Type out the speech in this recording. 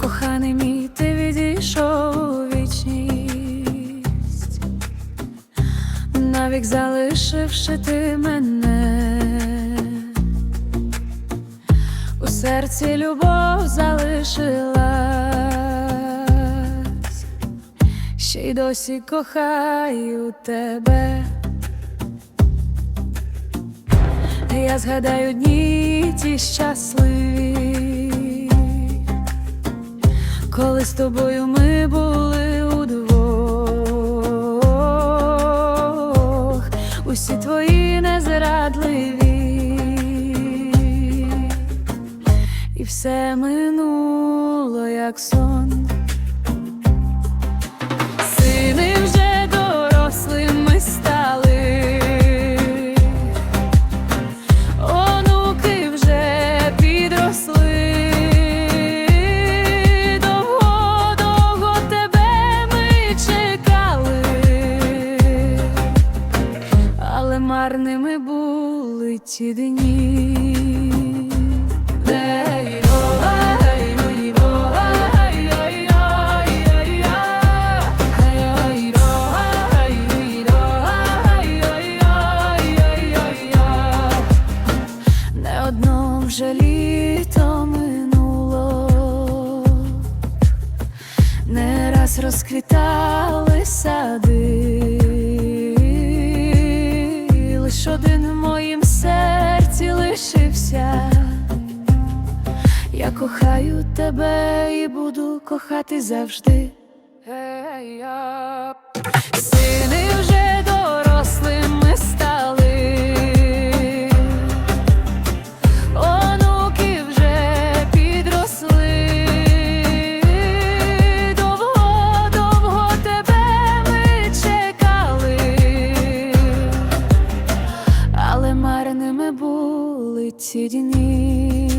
Коханий мій, ти відійшов вічність, навік залишивши ти мене, у серці любов залишилась, ще й досі кохаю тебе. Я згадаю дні ті щасливі, коли з тобою ми були удвох, усі твої незрадливі, і все минуло, як сон. Ой, ой, ой. Не одно вже минуло, не раз розквітали сади, лишився. Я кохаю тебе і буду кохати завжди. Hey, вже минули ці дні.